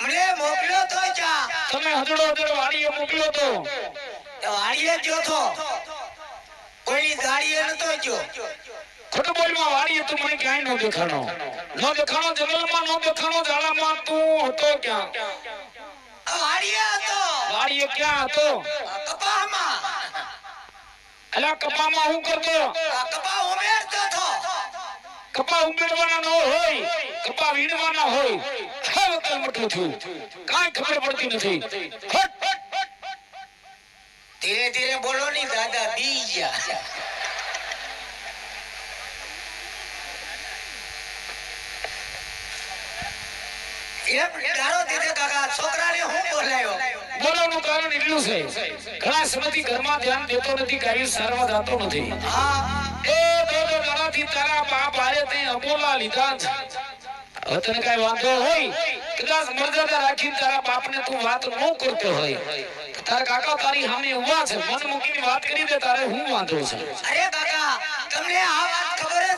મને મોકલ્યો તો ક્યાં? મોકલ્યો તો. વાડીએ ગયો તો. કોઈ દાડીએ નતો ખોટું બોલવા વાળી તું મને ક્યાંય ન દેખાણો. ન દેખાણો જંગલમાં ન દેખાણો ઝાડામાં તું હતો ક્યાં? આ હતો. વાડીએ ક્યાં હતો? કપામાં અલા કપામાં હું કરતો? કપા ઉમેરતો હતો. કપા ઉમેરવાના ન હોય કપા વીણવાના હોય. મોટું થયું કાંઈ ખબર પડતી નથી. ધીરે ધીરે બોલો ની દાદા બી ગયા. એમ ગાળો દીધે કાકા છોકરાને હું બોલાયો? બોલવાનું કારણ એટલું છે ઘણા સમયથી ઘરમાં ધ્યાન દેતો નથી કાંઈ સારવા જાતો નથી. એ બે બે દાડાથી તારા બાપ આરે તે અબોલા લીધા તને કાંઈ વાંધો હોય કદાચ મર્યાદા રાખીને તારા બાપને તું વાત ન કરતો હોય. તારા કાકા તારી સામે ઊભા છે મન મૂકીને વાત કરી દે તારે હું વાંધો છે? અરે કાકા તમને આ વાત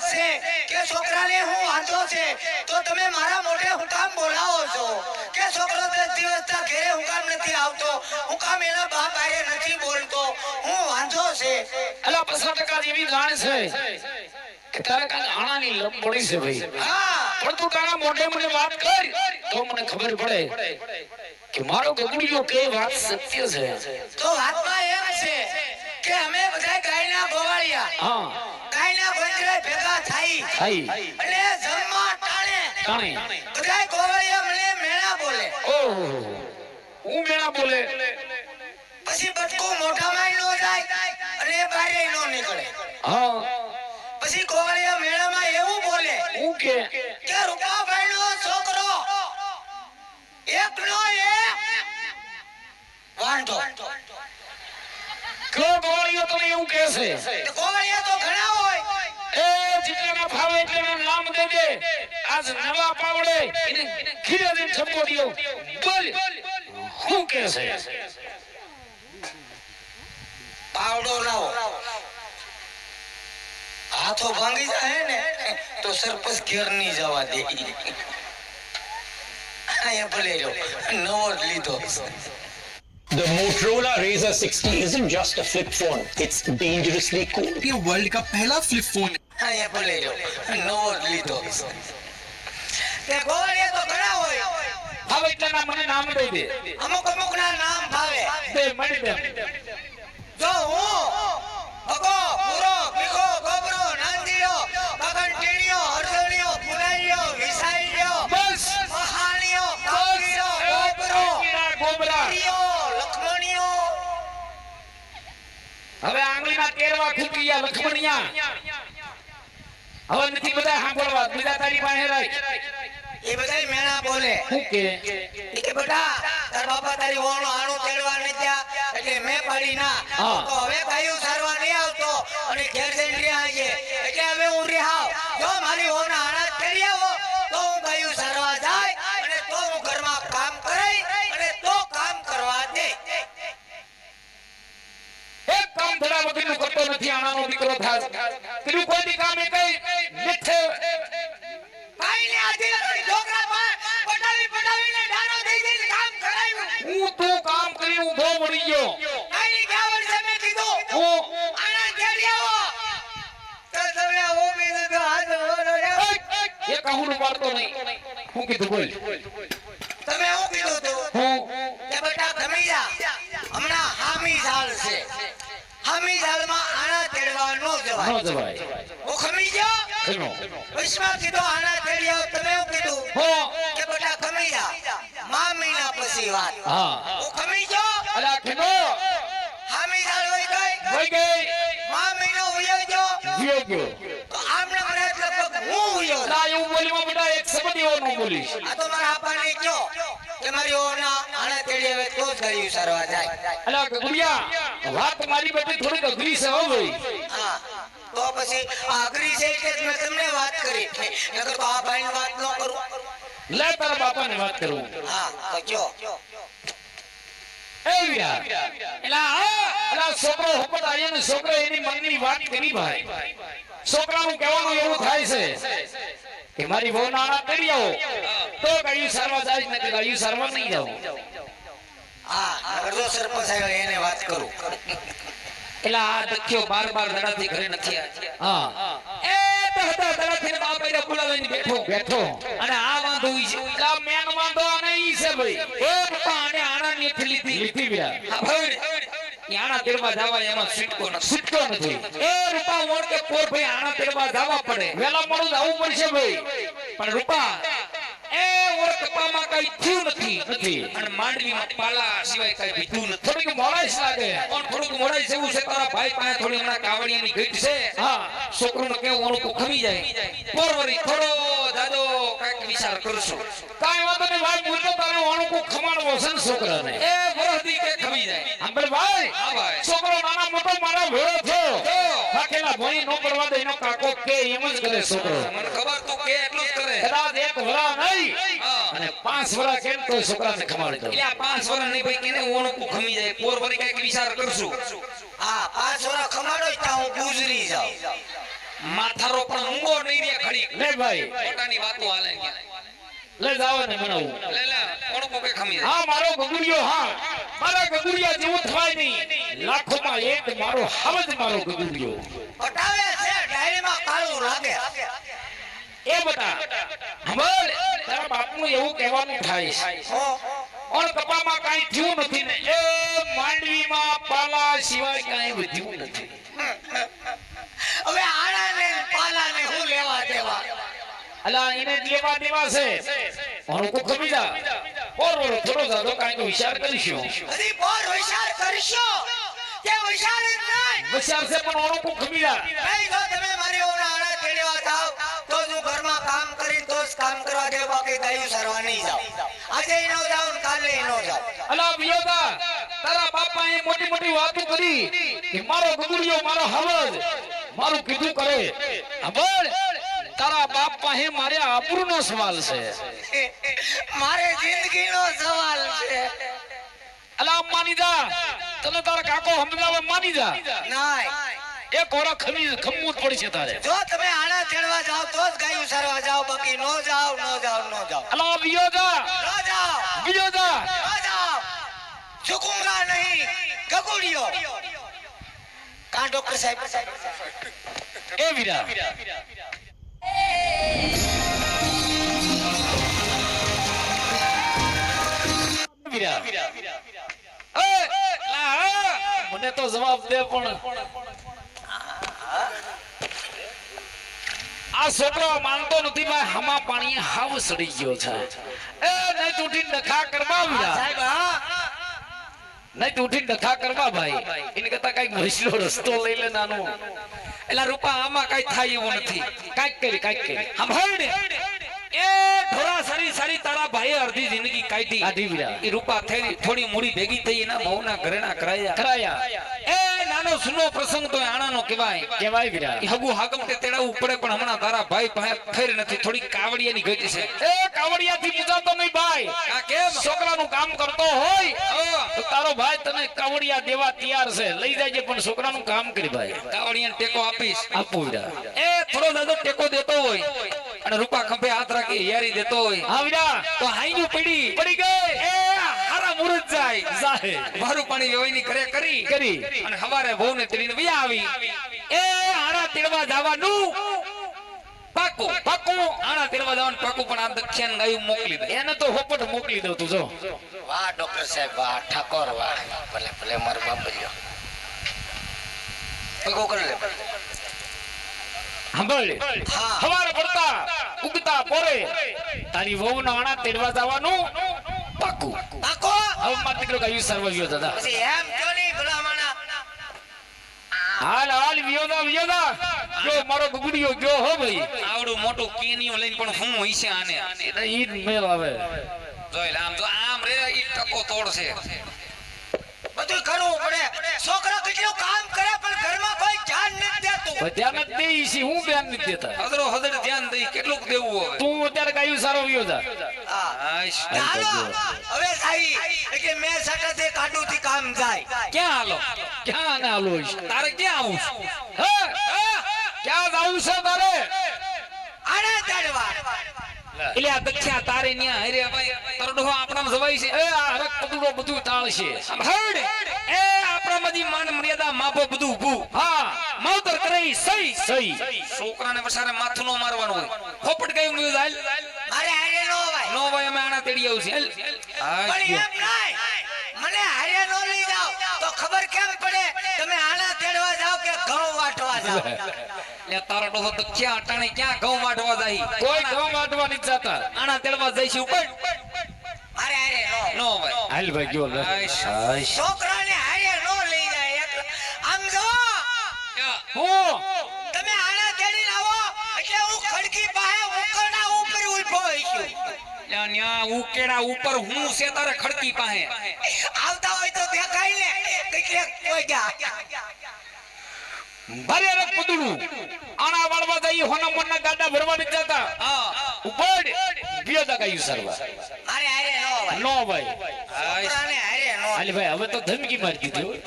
જ છે કે છોકરાને હું વાંધો છે તો તમે મારા મોઢે હું કામ બોલાવો છો. કે છોકરો દસ દિવસના ઘરે હું કામ નથી આવતો હું કામ એના બાપ આરે નથી બોલતો હું વાંધો છે. અલા પચાસ ટકા જેવી જાણ છે કે તારે કાંઈક આણાની લપ પડી છે ભાઈ. હા. પણ તું તારા મોઢે મને વાત કર તો મને ખબર પડે કે મારો ગગડીયો કે વાત સત્ય છે. તો વાતમાં થઈ. થઈ. અને જમવા ટાણે. ટાણે. બધા ગોવાળિયા મને મેણા બોલે. ઓહો. હું મેણા બોલે? પછી બટકું મોઢામાં નો જાય અને બારે નો નીકળે. હા. પછી ગોવાળિયા મેળામાં એવું બોલે. હું કે? કે રૂપાભાઈ નો છોકરો એક નો એક વાંઢો. કયો ગોળીઓ તને એવું કહે છે? ગોવાળિયા તો ઘણા હોય. એ જેટલાના ભાવે એટલાના નામ દે દે આજ નવા પાવડે એને ખીરે દઈને છપકો દ્યો બોલ હું કે છે પાવડો લાવો હાથો ભાંગી જાય ને તો સરપંચ ઘેર નહીં જવા દે અહીંયા ભલે રહ્યો નવો જ લીધો The Motorola Razr 60 isn't just a flip phone, it's dangerously cool. ये वर्ल्ड का पहला फ्लिप फोन અહીંયા ભલે રહ્યો નવો જ લીધો. તે ગોવાળિયા તો ઘણા હોય. હવે એટલાના મને નામ દઈ દે. અમુક અમુક ના નામ ભાવે. દે મળી દે. જો હું ભગો પૂરો ભીખો ગોબરો નાંદીયો ગગન ટીણીયો હરદણીયો પુનાઈયો વિસાઈયો બસ. મહાણીયો કાગીરો ગોબરો ગોબરા. પ્રિયો લખમણીયો હવે આંગળીમાં કેરવા ખૂટી ગયા લખમણિયા હવે નથી બધા સાંભળવા. બીજા તારી પાસે રહી એ બધાય મેણા બોલે. શું કે? કે બેટા તાર બાપા તારી ઓણો આણું તેડવા ન ગયા એટલે મેં પાડી ના. તો હવે ગાયું સારવા નહીં આવતો. અને ઘેર જઈને છે. એટલે હવે ધડા વગરનું કરતો નથી આણાનો દીકરો થાસ પેલું કોઈ દી કામ એ કઈ મિથે ભાઈ ને આધી છોકરા પર પટાવી પટાવીને ડારો દઈ દઈને કામ કરાવ્યું હું તું કામ કરી ઊભો પડી ગયો. કાઈ ગયા વર્ષે મેં કીધું હું. આણા તેડી આવો તો તમે હું કીધું તો હાથ એ કહું પાડતો નહીં. હું કીધું બોલ. તમે હું કીધું તો. હું. કે બેટા ખમી જા. હમણાં હામી ઝાડ છે. હામી ઝાડમાં આણા તેડવા ન જવાય. ન જવાય. હું ખમી ગયો? ખનો વિશ્વા કીધું આણા તેડી તમે હું કીધું હો. કે બેટા ખમી જા મા મહિના પછી વાત. હા. હું ખમી ગયો? અલા ખનો હામી ઝાડ હોય ગઈ? વઈ ગઈ. મા મહિનો ઉયો ગયો? જીઓ ગયો. તો આમને મને લગભગ હું ઉયો ના એવું બોલીમાં બેટા એક શબ્દ એવો ન બોલીશ. આ તો મારા આપાને કયો કે ઓના આણા તેડી આવે તો જ સરવા જાય અલા ગુડિયા વાત મારી બેટી થોડીક અઘરી છે હો ભાઈ. હા તો પછી આ છે એટલે મેં તમને વાત કરી. નકર તો આ ભાઈની વાત ન કરું. લે તારા બાપાને વાત કરું. હા તો કયો. છોકરો હપત આયા ને છોકરો એની મનની વાત કરી ભાઈ. છોકરાનું કહેવાનું એવું થાય છે. કે મારી વહુ નાણા કરી આવો. તો ગાયું સારવા જાય ને ગાયું સારવા નહીં જાવ આ જો સરપંચ આવ્યો એને વાત કરું. એટલે આ દખ્યો બાર બાર દડાથી ઘરે નથી હા. એ તો દડાથી બાપ આઈને લઈને બેઠો બેઠો. અને આ વાંધો ઈ છે. એટલે મેન વાંધો અને ઈ છે ભાઈ. એ પપ્પા આને આણા ની લીધી. લીધી વ્યા હા ભાઈ. આણા તેડવા જવા એમાં છૂટકો નથી છૂટકો નથી એ રૂપા મોણ કે પોર ભાઈ આણા તેડવા જવા પડે. વેલા મોડું જવું પડશે ભાઈ. પણ રૂપા એ ઓર કપામાં કઈ થયું નથી. નથી. અને માંડવીમાં પાલા સિવાય કઈ બીજું નથી. થોડીક મોડાઈશ લાગે. પણ થોડુંક મોડાઈ જેવું છે? તારા ભાઈ પાસે થોડી હમણાં કાવડિયાની ગીત છે. હા. છોકરું કેવું ઓળખું ખમી જાય. પોરવરી થોડો દાદો કંઈક વિચાર કરશો. કાંઈ વાંધો નહીં ભાઈ તો તારે વાણું ખમાડવો છે ને છોકરાને. એ વરહદી કે ખમી જાય. સાંભળ ભાઈ હા ભાઈ. છોકરો નાના મોટો મારા ભેળો થયો. બાકીના ભણી નો કરવા દે એનો કાકો કે એમ જ કરે છોકરો. મને ખબર તો કે એટલું જ કરે. કદાચ એક વરા નહીં અને પાંચ વરા કેમ તો છોકરાને ખમાડી દો એટલે આ પાંચ વરા નહીં ભાઈ કેને ઓળખું ખમી જાય. પોર વરી કંઈક વિચાર કરશું. હા પાંચ વરા ખમાડો તા હું ગુજરી જાઉં. માથારો પણ ઊંઘો નહીં રે ખડી લે ભાઈ. પોતાની વાતો હાલે લે જાવ ને બનાવું લે લે કોણ કોકે ખમી હા મારો ગગુડિયો હા મારા ગગુડિયા જેવું થાય નહીં. લાખોમાં એક મારો હવજ મારો ગગુડિયો. પટાવે છે ડાયરીમાં કાળું લાગે. એ બતા હમણાં તારા બાપનું એવું કહેવાનું થાય ઓણ કપામાં કાંઈ થયું નથી ને. એ માંડવીમાં પાલા સિવાય કાંઈ વધ્યું નથી. હવે આણા ને પાલાને હું લેવા દેવા. અલા એને દેવા દેવા છે. ઓણ કો ખમી જા. બોર બોર થોડો જાદો કાઈ વિચાર કરીશું. અરે બોર વિચાર કરશો? કે વિચાર નહીં. વિચાર છે પણ ઓણ કો ખમી જા. નહીં જો તમે મારી ઓના આણા તેડવા થાવ તો જ હું ઘરમાં કામ કરી તો જ કામ કરવા દે બાકી ગાયું સરવા નહીં જાવ આજે ઈ નો જાઉં ને કાલે ઈ નો જાઉં. અલા વિયોગા તારા બાપા એ મોટી મોટી વાતો કરી કે મારો ગગુડિયો મારો હવજ. મારું કીધું કરે. તારા બાપ પાસે મારે આબરૂનો સવાલ છે. મારે જિંદગીનો સવાલ છે. અલા માની જા. તને તારા કાકો સમજાવે માની જા. નાય. એક ઓરા ખમી ખમવું જ પડશે તારે. જો તમે આણા તેડવા જાઓ તો જ ગાયું સરવા જાઓ બાકી નો જાવ નો જાઓ નો જાઓ અલા વિયોગા નો જાવ. વિયો જા. નો જાવ. ઝુકूंगा નહીં. ગગુડિયો. ડોક્ટર સાહેબ. એ વીરા. મને તો જવાબ દે પણ. આ છોકરો માનતો નથી ભાઈ હમા પાણી હાવ સડી ગયો છે. એ નહીં તૂટી ડખા કરવા સાહેબ હા. નહીં ઉઠી ડખા કરવા ભાઈ. એને કરતા કંઈક ભૈસલો રસ્તો લઈ લે નાનો. એટલે રૂપા આમાં કઈ થાય એવું નથી. કંઈક કરી કંઈક કરી. સાંભળ ને. એ ઢોરા સારી સારી તારા ભાઈ અડધી જિંદગી કાઢી. કાઢી. એ રૂપા થઈ થોડી મૂડી ભેગી થઈ એના બહુના ઘરેણા કરાયા. કરાયા. એ નાનો સુનો પ્રસંગ તો આણાનો કહેવાય. કહેવાય વીરા. હગુ હાગમટે તેડાવવું પડે પણ હમણાં તારા ભાઈ પાસે ફેર નથી. થોડી કાવડિયાની ગઈ છે. એ કાવડિયાથી પૂજાતો નહીં ભાઈ. આ કેમ? છોકરાનું કામ કરતો હોય તો તારો ભાઈ તને કાવડિયા દેવા તૈયાર છે. લઈ જાય પણ છોકરાનું કામ કરી ભાઈ. કાવડિયાને ટેકો આપીશ. આપું વીરા. એ થોડો દાદો ટેકો દેતો હોય. અને રૂપા ખંભે હાથ રાખી યારી દેતો હોય. હા વીરા. તો હાઈનું પડી પડી ગઈ. એ મુરત જાય. જાહે મારું પાણી વ્યવહારની ઘરે કરી કરી. અને હવારે બહુ ને તેડીને વયા આવી એ આણા તેડવા જવાનું. પાકું પાકું. આણા તેડવા જવાનું પાકું પણ આ દક્ષિણ ગાયું મોકલી દે. એને તો હોપટ મોકલી દઉં તું જો. વાહ ડોક્ટર સાહેબ વાહ ઠાકોર વાહ. ભલે ભલે મારો બાપલ્યો પગો કરી લે. સાંભળ. હવારે પડતા ઉગતા પોરે. તારી વહુ આણા તેડવા જવાનું. પાકું. માર દીકરો કયું દાદા પછી એમ કયો નહીં ભલામણા. હાલ હાલ વિયોદા વિયોદા જો મારો ગુગડીયો ગયો હો ભાઈ. આવડું મોટું કેનિયું લઈને પણ હું હશે આને? ઈ જ મેળ આવે. જોઈ આમ જો આમ રે ઈ ટકો તોડશે. બધું કરવું પડે. છોકરો કેટલું કામ ધ્યાન જ દે ઈ હું ધ્યાન નથી દેતા હદરો હદર ધ્યાન દઈ કેટલું દેવું હવે તું અત્યારે કયું સારો વિયોદા હા. હવે સાઈ એટલે મેં સટાથી કાઢુંથી કામ જાય ક્યાં હાલો ક્યાં ના હાલો છે? તારે ક્યાં આવું છે? હે? હે? ક્યાં જાવું છે તારે આને તેડવા એટલે આ દક્ષા તારે ન્યા હરે ભાઈ તારો ડોહો જવાય છે એ આ હરક બધું એ માન મર્યાદા માપો બધું ઊભું હા માવતર કરે ઈ સહી. છોકરાને વસારે માથું નો મારવાનું હોય. ફોપટ ગયું ગયું હાલ. મારે હારે નો ભાઈ નો ભાઈ અમે આના તેડી આવું છે. હાલ. પણ એમ નહીં. મને હારે નો લઈ જાવ તો ખબર કેમ પડે? તમે આના તેડવા જાવ કે ઘઉં વાટવા જાઓ? લે તારો ડોહો તો ક્યાં અટાણે ક્યાં ઘઉં વાટવા જાય? કોઈ ઘઉં વાટવા નથી જતા. આના તેડવા જઈશું પણ મારે હારે નો નો ભાઈ હાલ ભાઈ જો લે. લ્યા ઉકેડા ઉપર હું છે તારે ખડકી પાસે. આવતા હોય તો દેખાય ને એટલે કોઈ ગયા. ભારે હરક પદુડું આણા વાળવા જઈ હોના મોના ગાડા ભરવા નથી જતા. હા. ઉપર ગયો તા સરવા. અરે અરે નો ભાઈ નો ભાઈ અરે અરે નો અલી ભાઈ હવે તો ધમકી મારી દીધી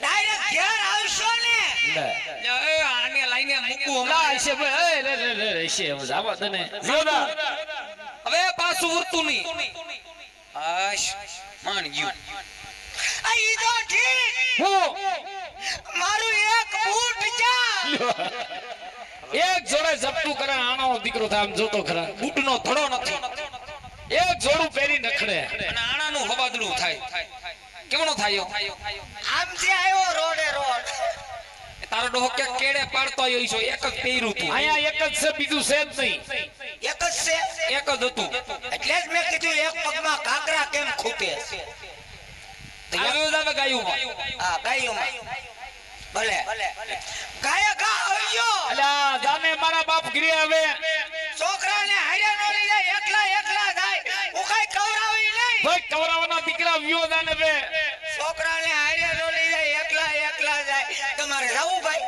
ડાયરેક્ટ ઘેર આવશો ને. એ આને લઈને મૂકું હમણાં. હશે ભાઈ. એ લે લે લે હવે જાવા દે જોદા હવે પાછું ઉરતું નહીં. આશ માન ગયું આઈ તો ઠીક. હું. મારું એક બૂટ જા. એક જોડે ઝપટું કરે આનો દીકરો થાય આમ જોતો ખરા. બૂટનો ધડો નથી. એક જોડું પહેરી નખડે. અને આણાનું હવાદડું થાય. કેવનો થાય? આમ જે આવ્યો રોડે રોડ. તારો ડોહો કે કેડે પાડતો આવ્યો છો એક જ પહેર્યું તું. અહીંયા એક જ છે બીજું છે જ નહીં. એક જ છે? એક જ હતું. એટલે જ મેં કીધું એક પગમાં કાકરા કેમ ખૂટે હા ભલે. ગાય ગા આવ્યો મારા બાપ ગીરે આવે. છોકરાને હારે નો લઈ જાય એકલા એકલા જાય. હું કઈ કવરાવી નહીં. ભાઈ કવરાવાના દીકરા વ્યો જાને હવે. છોકરાને હારે નો લઈ જાય એકલા એકલા જાય. તમારે જવું ભાઈ?